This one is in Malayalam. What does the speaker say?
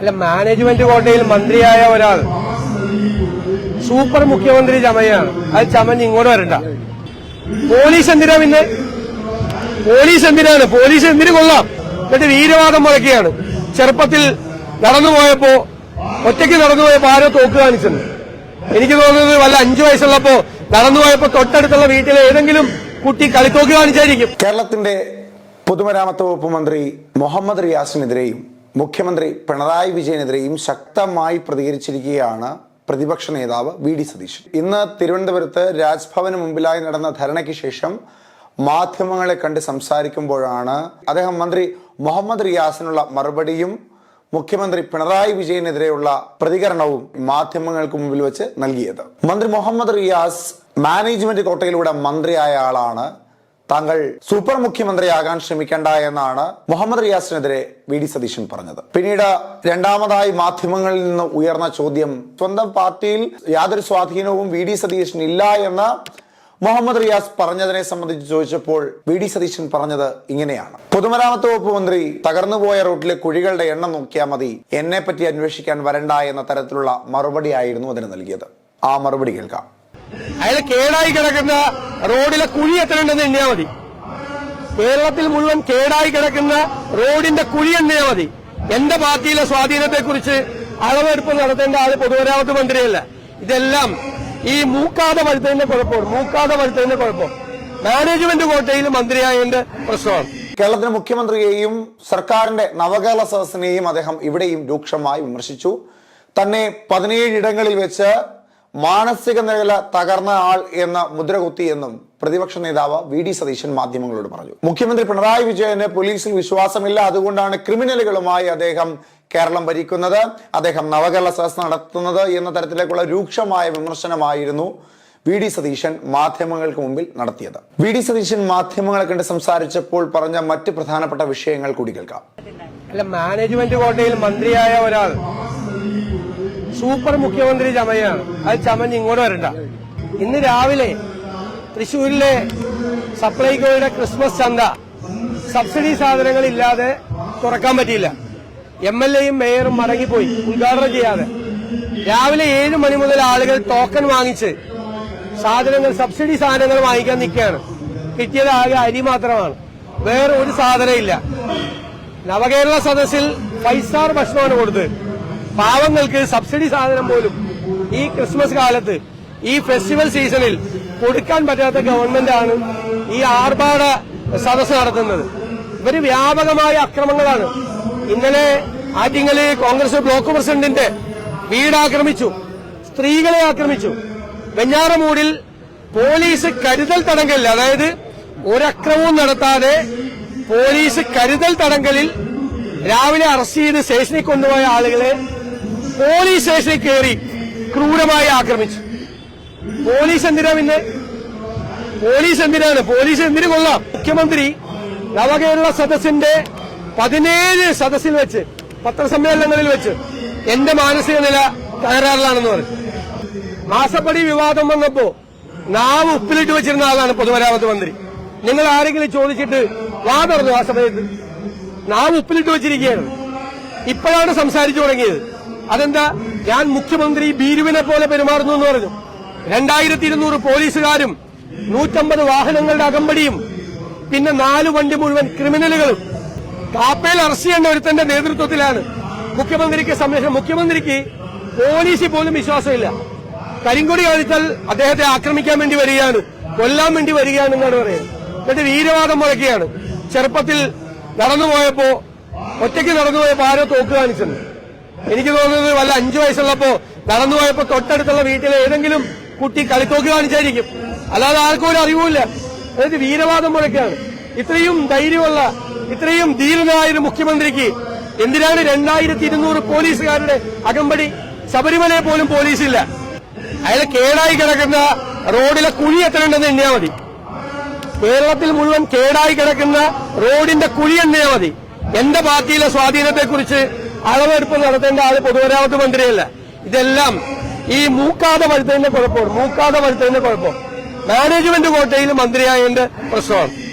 അല്ല മാനേജ്മെന്റ് കോട്ടയിൽ മന്ത്രിയായ ഒരാൾ. സൂപ്പർ മുഖ്യമന്ത്രി ചമയാണ്. അത് ചമഞ്ഞ് ഇങ്ങോട്ട് വരണ്ട. പോലീസ് എന്തിനാ പിന്നെ? പോലീസ് എന്തിനാണ്? പോലീസ് എന്തിനു കൊള്ളാം? എന്നിട്ട് വീരവാദം മുഴക്കുകയാണ് ചെറുപ്പത്തിൽ നടന്നുപോയപ്പോ ഒറ്റയ്ക്ക് നടന്നുപോയപ്പോ ആരോ തോക്ക് കാണിച്ചെന്ന് എനിക്ക് തോന്നുന്നത് വല്ല അഞ്ചു വയസ്സുള്ളപ്പോ നടന്നുപോയപ്പോ തൊട്ടടുത്തുള്ള വീട്ടിലെ ഏതെങ്കിലും കുട്ടി കളിത്തോക്ക് കാണിച്ചായിരിക്കും. കേരളത്തിന്റെ പൊതുമരാമത്ത് വകുപ്പ് മന്ത്രി മുഹമ്മദ് റിയാസിനെതിരെയും മുഖ്യമന്ത്രി പിണറായി വിജയനെതിരെയും ശക്തമായി പ്രതികരിച്ചിരിക്കുകയാണ് പ്രതിപക്ഷ നേതാവ് വി ഡി സതീശൻ. ഇന്ന് തിരുവനന്തപുരത്ത് രാജ്ഭവന് മുമ്പിലായി നടന്ന ധരണയ്ക്ക് ശേഷം മാധ്യമങ്ങളെ കണ്ട് സംസാരിക്കുമ്പോഴാണ് അദ്ദേഹം മന്ത്രി മുഹമ്മദ് റിയാസിനുള്ള മറുപടിയും മുഖ്യമന്ത്രി പിണറായി വിജയനെതിരെയുള്ള പ്രതികരണവും മാധ്യമങ്ങൾക്ക് മുമ്പിൽ വെച്ച് നൽകിയത്. മന്ത്രി മുഹമ്മദ് റിയാസ് മാനേജ്മെന്റ് കോട്ടയിലൂടെ മന്ത്രിയായ ആളാണ്. താങ്കൾ സൂപ്പർ മുഖ്യമന്ത്രിയാകാൻ ശ്രമിക്കേണ്ട എന്നാണ് മുഹമ്മദ് റിയാസിനെതിരെ വി ഡി സതീശൻ പറഞ്ഞത്. പിന്നീട് രണ്ടാമതായി മാധ്യമങ്ങളിൽ നിന്ന് ഉയർന്ന ചോദ്യം സ്വന്തം പാർട്ടിയിൽ യാതൊരു സ്വാധീനവും വി ഡി സതീശൻ ഇല്ല എന്ന് മുഹമ്മദ് റിയാസ് പറഞ്ഞതിനെ സംബന്ധിച്ച് ചോദിച്ചപ്പോൾ വി ഡി സതീശൻ പറഞ്ഞത് ഇങ്ങനെയാണ്. പൊതുമരാമത്ത് വകുപ്പ് മന്ത്രി തകർന്നുപോയ റൂട്ടിലെ കുഴികളുടെ എണ്ണം നോക്കിയാൽ മതി എന്നെ പറ്റി അന്വേഷിക്കാൻ വരണ്ട എന്ന തരത്തിലുള്ള മറുപടിയായിരുന്നു അതിന് നൽകിയത്. ആ മറുപടി കേൾക്കാം. അയാൾ കേടായി കിടക്കുന്ന റോഡിലെ കുഴി എത്രയുണ്ടെന്ന് എണ്ണിയാൽ മതി. കേരളത്തിൽ മുഴുവൻ കേടായി കിടക്കുന്ന റോഡിന്റെ കുഴി എണ്ണിയാൽ മതി. എന്റെ പാർട്ടിയിലെ സ്വാധീനത്തെക്കുറിച്ച് അളവെടുപ്പ് നടത്തേണ്ട ആൾ പൊതുമരാമത്ത് മന്ത്രിയല്ല. ഇതെല്ലാം ഈ മൂക്കാതെ വഴുത്തതിന്റെ കുഴപ്പമാണ് മൂക്കാതെ വഴുത്തതിന്റെ കുഴപ്പം. മാനേജ്മെന്റ് കോട്ടയിൽ മന്ത്രിയായതിന്റെ പ്രശ്നമാണ്. കേരളത്തിലെ മുഖ്യമന്ത്രിയെയും സർക്കാരിന്റെ നവകേരള സദസ്സിനെയും അദ്ദേഹം ഇവിടെയും രൂക്ഷമായി വിമർശിച്ചു. തന്നെ പതിനേഴ് ഇടങ്ങളിൽ വെച്ച് മാനസിക നില തകർന്ന ആൾ എന്ന മുദ്രകുത്തി എന്നും പ്രതിപക്ഷ നേതാവ് വി ഡി സതീശൻ മാധ്യമങ്ങളോട് പറഞ്ഞു. മുഖ്യമന്ത്രി പിണറായി വിജയന് പോലീസിൽ വിശ്വാസമില്ല. അതുകൊണ്ടാണ് ക്രിമിനലുകളുമായി അദ്ദേഹം കേരളം ഭരിക്കുന്നത്. അദ്ദേഹം നവകേരള സദസ് നടത്തുന്നത് എന്ന തരത്തിലേക്കുള്ള രൂക്ഷമായ വിമർശനമായിരുന്നു വി ഡി സതീശൻ മാധ്യമങ്ങൾക്ക് മുമ്പിൽ നടത്തിയത്. വി ഡി സതീശൻ മാധ്യമങ്ങളെ കണ്ട് സംസാരിച്ചപ്പോൾ പറഞ്ഞ മറ്റ് പ്രധാനപ്പെട്ട വിഷയങ്ങൾ കൂടി കേൾക്കാം. അല്ല മാനേജ്മെന്റ് കോട്ടയിൽ മന്ത്രിയായ ഒരാൾ സൂപ്പർ മുഖ്യമന്ത്രി ചമയാണ്. അത് ചമഞ്ഞ് ഇങ്ങോട്ട് വരണ്ട. ഇന്ന് രാവിലെ തൃശൂരിലെ സപ്ലൈകോയുടെ ക്രിസ്മസ് ചന്ത സബ്സിഡി സാധനങ്ങൾ ഇല്ലാതെ തുറക്കാൻ പറ്റിയില്ല. എം എൽ എയും മേയറും മടങ്ങിപ്പോയി ഉദ്ഘാടനം ചെയ്യാതെ. രാവിലെ ഏഴ് മണി മുതൽ ആളുകൾ ടോക്കൺ വാങ്ങിച്ച് സാധനങ്ങൾ സബ്സിഡി സാധനങ്ങൾ വാങ്ങിക്കാൻ നിൽക്കുകയാണ്. കിട്ടിയത് ആകെ അരി മാത്രമാണ്. വേറെ ഒരു സാധനം ഇല്ല. നവകേരള സദസ്സിൽ ഫൈവ് സ്റ്റാർ ഭക്ഷണമാണ് കൊടുത്തത്. പാവങ്ങൾക്ക് സബ്സിഡി സാധനം പോലും ഈ ക്രിസ്മസ് കാലത്ത് ഈ ഫെസ്റ്റിവൽ സീസണിൽ കൊടുക്കാൻ പറ്റാത്ത ഗവൺമെന്റാണ് ഈ ആർഭാട സദസ് നടത്തുന്നത്. ഇവർ വ്യാപകമായ അക്രമങ്ങളാണ്. ഇന്നലെ ആറ്റിങ്ങൽ കോൺഗ്രസ് ബ്ലോക്ക് പ്രസിഡന്റിന്റെ വീടാക്രമിച്ചു സ്ത്രീകളെ ആക്രമിച്ചു. വെഞ്ഞാറമൂടിൽ പോലീസ് കരുതൽ തടങ്കലിൽ അതായത് ഒരക്രമവും നടത്താതെ പോലീസ് കരുതൽ തടങ്കലിൽ രാവിലെ അറസ്റ്റ് ചെയ്ത് സ്റ്റേഷനിൽ കൊണ്ടുപോയ ആളുകളെ പോലീസ് സ്റ്റേഷനിൽ കയറി ക്രൂരമായി ആക്രമിച്ചു. പോലീസ് എന്തിനാ പിന്നെ? പോലീസ് എന്തിനാണ്? പോലീസ് എന്തിനു കൊള്ളാം? മുഖ്യമന്ത്രി നവകേരള സദസ്സിന്റെ പതിനേഴ് സദസ്സിൽ വെച്ച് പത്രസമ്മേളനങ്ങളിൽ വെച്ച് എന്റെ മാനസിക നില തകരാറിലാണെന്ന് പറഞ്ഞു. മാസപ്പടി വിവാദം വന്നപ്പോ നാവ് ഉപ്പിലിട്ട് വെച്ചിരുന്ന ആളാണ് പൊതുമരാമത്ത് മന്ത്രി. നിങ്ങൾ ആരെങ്കിലും ചോദിച്ചിട്ട് വാ തുറന്നു ആ സമയത്ത് നാവ് ഉപ്പിലിട്ട് വെച്ചിരിക്കുകയാണ്. ഇപ്പോഴാണ് സംസാരിച്ചു തുടങ്ങിയത്. അതെന്താ? ഞാൻ മുഖ്യമന്ത്രി ബീരുവിനെ പോലെ പെരുമാറുന്നു എന്ന് പറഞ്ഞു. രണ്ടായിരത്തി ഇരുന്നൂറ് പോലീസുകാരും നൂറ്റമ്പത് വാഹനങ്ങളുടെ അകമ്പടിയും പിന്നെ നാല് വണ്ടി മുഴുവൻ ക്രിമിനലുകളും. കാപ്പയിൽ അറസ്റ്റ് ചെയ്യേണ്ട ഒരുത്തന്റെ നേതൃത്വത്തിലാണ് മുഖ്യമന്ത്രിക്ക് സംരക്ഷണം. മുഖ്യമന്ത്രിക്ക് പോലീസിൽ പോലും വിശ്വാസമില്ല. കരിങ്കൊടി കാണിച്ചാൽ അദ്ദേഹത്തെ ആക്രമിക്കാൻ വേണ്ടി വരികയാണ് കൊല്ലാൻ വേണ്ടി വരികയാണ് എന്നാണ് പറയുന്നത്. എന്നിട്ട് വീരവാദം മുഴക്കുകയാണ്. ചെറുപ്പത്തിൽ നടന്നുപോയപ്പോ ഒറ്റയ്ക്ക് നടന്നുപോയപ്പോ ആരോ തോക്ക് കാണിച്ചെന്ന് എനിക്ക് തോന്നുന്നത് വല്ല അഞ്ചു വയസ്സുള്ളപ്പോ നടന്നു പോയപ്പോ തൊട്ടടുത്തുള്ള വീട്ടിലെ ഏതെങ്കിലും കുട്ടി കളിക്കോക്കി കാണിച്ചായിരിക്കും. അല്ലാതെ ആർക്കും ഒരു അറിവുമില്ല. അതായത് വീരവാദം മുഴക്കാണ് ഇത്രയും ധൈര്യമുള്ള ഇത്രയും ധീരനായ ഒരു മുഖ്യമന്ത്രിക്ക് എന്തിനാണ് രണ്ടായിരത്തി ഇരുന്നൂറ് പോലീസുകാരുടെ അകമ്പടി? ശബരിമലയെ പോലും പോലീസില്ല. അയാൾ കേടായി കിടക്കുന്ന റോഡിലെ കുഴി എത്രയുണ്ടെന്ന് എണ്ണിയാ മതി. കേരളത്തിൽ മുഴുവൻ കേടായി കിടക്കുന്ന റോഡിന്റെ കുഴി എണ്ണിയാ മതി. എന്റെ പാർട്ടിയിലെ സ്വാധീനത്തെക്കുറിച്ച് അളവെടുപ്പ് നടത്തേണ്ട ആൾ പൊതുമരാമത്ത് മന്ത്രിയല്ല. ഇതെല്ലാം ഈ മൂക്കാതെ വഴുത്തതിന്റെ കുഴപ്പമാണ്. മൂക്കാതെ വഴുത്തതിന്റെ കുഴപ്പം. മാനേജ്മെന്റ് കോട്ടയിൽ മന്ത്രിയായതിന്റെ പ്രശ്നമാണ്.